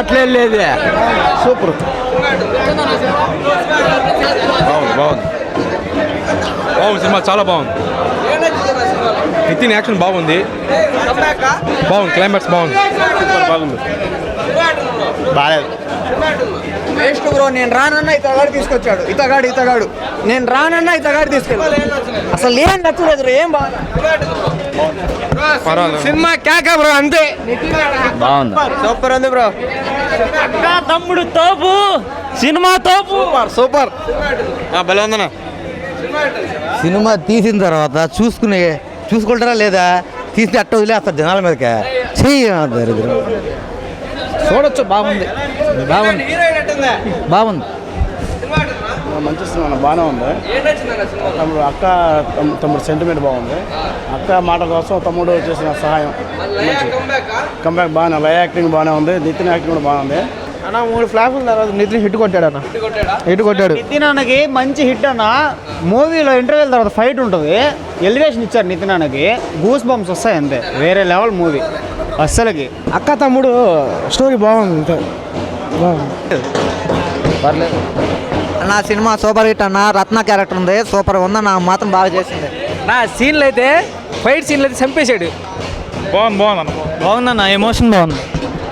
మాట్లాడలేదు. సూపర్. బాగుంది బాగుంది. బాగుంది సినిమా చాలా బాగుంది. నితిన్ యాక్షన్ బాగుంది. బాగుంది క్లైమాక్స్ బాగుంది. బాగుంది. బాగాలేదు వేస్ట్ బ్రో నేను రానన్నా ఇతగాడు తీసుకొచ్చాడు. ఇతగాడు ఇతగాడు నేను రానన్నా ఇతగాడు తీసుకెళ్ళాడు అసలు ఏం నచ్చలేదు ఏం బాగా. సినిమా కేక బ్రో అంతే. బాగుంది. సూపర్ ఉంది బ్రో. తమ్ముడు తోపు సినిమా తోపు. సూపర్ భలే సినిమా తీసిన తర్వాత చూసుకునే చూసుకుంటారా లేదా? తీసి అట్ట వదిలేస్తారు జనాల మీదకే. చెయ్యి దరిద్రం. చూడొచ్చు బాగుంది. బాగుంది. బాగుంది. మంచి సినిమా బాగానే ఉంది. తమ్ముడు అక్క తమ్- తమ్ముడు సెంటిమెంట్ బాగుంది. అక్క మాట కోసం తమ్ముడు చేసిన సహాయం. కంబ్యాక్ బాగానే లై యాక్టింగ్ బాగానే ఉంది నితిన్ యాక్టింగ్ కూడా బాగుంది. అన్న మూడు ఫ్లాపుల తర్వాత నితిన్ హిట్ కొట్టాడు అన్న. హిట్ కొట్టాడు? నితిన్ అన్నకి మంచి హిట్ అన్న. మూవీలో ఇంటర్వ్యూల తర్వాత ఫైట్ ఉంటుంది. ఎలివేషన్ ఇచ్చారు నితిన్ అన్నకి. గూస్ బంప్స్ వస్తాయి అంతే. వేరే లెవెల్ మూవీ అస్సలకి. అక్క తమ్ముడు స్టోరీ బాగుంది నా సినిమా సూపర్ హిట్ అన్న రత్న క్యారెక్టర్ ఉంది సూపర్ ఉంది నా మాత్రం బాగా చేసింది. నా సీన్లు అయితే ఫైట్ సీన్లు అయితే చంపేశాడు. బాగుంది బాగుంది అన్న. బాగుందన్న ఎమోషన్ బాగుంది.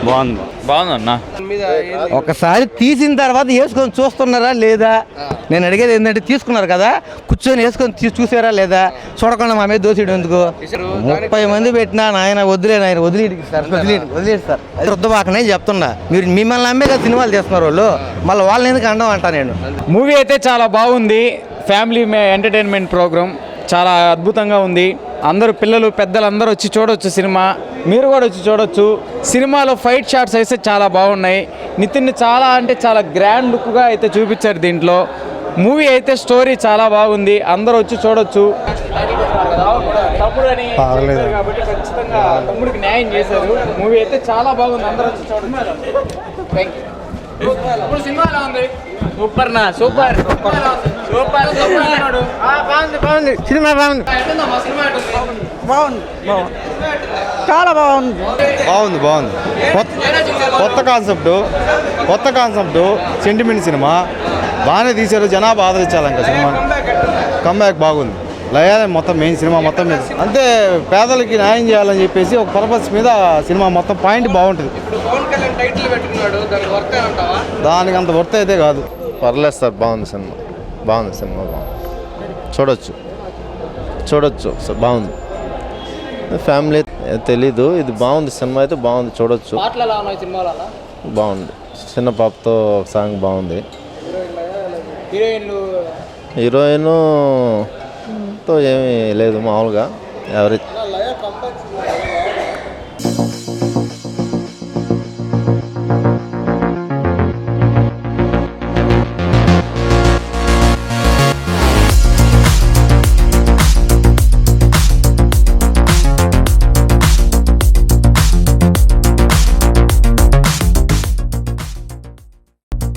బాగుంది. బాగుందన్న. ఒకసారి తీసిన తర్వాత వేసుకొని చూస్తున్నారా లేదా? నేను అడిగేది ఏంటంటే తీసుకున్నారు కదా కూర్చొని వేసుకొని చూసారా లేదా? చూడకుండా మా మీద దోసేయడం ఎందుకు? ముప్పై మంది పెట్టినా నాయన వదిలే నాయన వదిలేడు సార్ వదిలేడు వదిలేడు సార్. అది రుద్దబాకనే చెప్తున్నా. మీరు మిమ్మల్ని నమ్మే కదా సినిమాలు చేస్తున్నారు వాళ్ళు. మళ్ళీ వాళ్ళని ఎందుకు అండం అంటా నేను? మూవీ అయితే చాలా బాగుంది. ఫ్యామిలీ ఎంటర్టైన్మెంట్ ప్రోగ్రామ్ చాలా అద్భుతంగా ఉంది. అందరూ పిల్లలు పెద్దలు అందరూ వచ్చి చూడొచ్చు సినిమా. మీరు కూడా వచ్చి చూడొచ్చు. సినిమాలో ఫైట్ షాట్స్ అయితే చాలా బాగున్నాయి. నితిన్ చాలా అంటే చాలా గ్రాండ్ లుక్గా అయితే చూపించారు దీంట్లో. మూవీ అయితే స్టోరీ చాలా బాగుంది. అందరూ వచ్చి చూడొచ్చు. న్యాయం చేశారు. మూవీ అయితే చాలా బాగుంది. అందరూ వచ్చి ఇప్పుడు సినిమా ఎలా ఉంది? సూపర్ నా సూపర్. సూపర్ బాగుంది బాగుంది. సినిమా బాగుంది. బాగుంది. బాగుంది. చాలా బాగుంది. బాగుంది బాగుంది. కొత్త కొత్త కాన్సెప్ట్ కొత్త కాన్సెప్ట్ సెంటిమెంట్ సినిమా. బాగానే తీశారు జనాభా ఆదరించాలి ఇంకా సినిమా. కంబ్యాక్ బాగుంది. లయాలే మొత్తం మెయిన్ సినిమా మొత్తం మీద. అంతే పేదలకి న్యాయం చేయాలని చెప్పేసి ఒక పర్పస్ మీద సినిమా మొత్తం పాయింట్ బాగుంటుంది. దానికి అంత వర్త్ అయితే కాదు. పర్లేదు సార్ బాగుంది సినిమా. బాగుంది సినిమా బాగుంది. చూడొచ్చు. చూడొచ్చు సార్ బాగుంది. ఫ్యామిలీ తెలీదు ఇది బాగుంది సినిమా అయితే బాగుంది చూడొచ్చు. బాగుంది. చిన్న పాపతో ఒక సాంగ్ బాగుంది. హీరోయిన్ అంతతో ఏమీ లేదు మామూలుగా. ఎవరి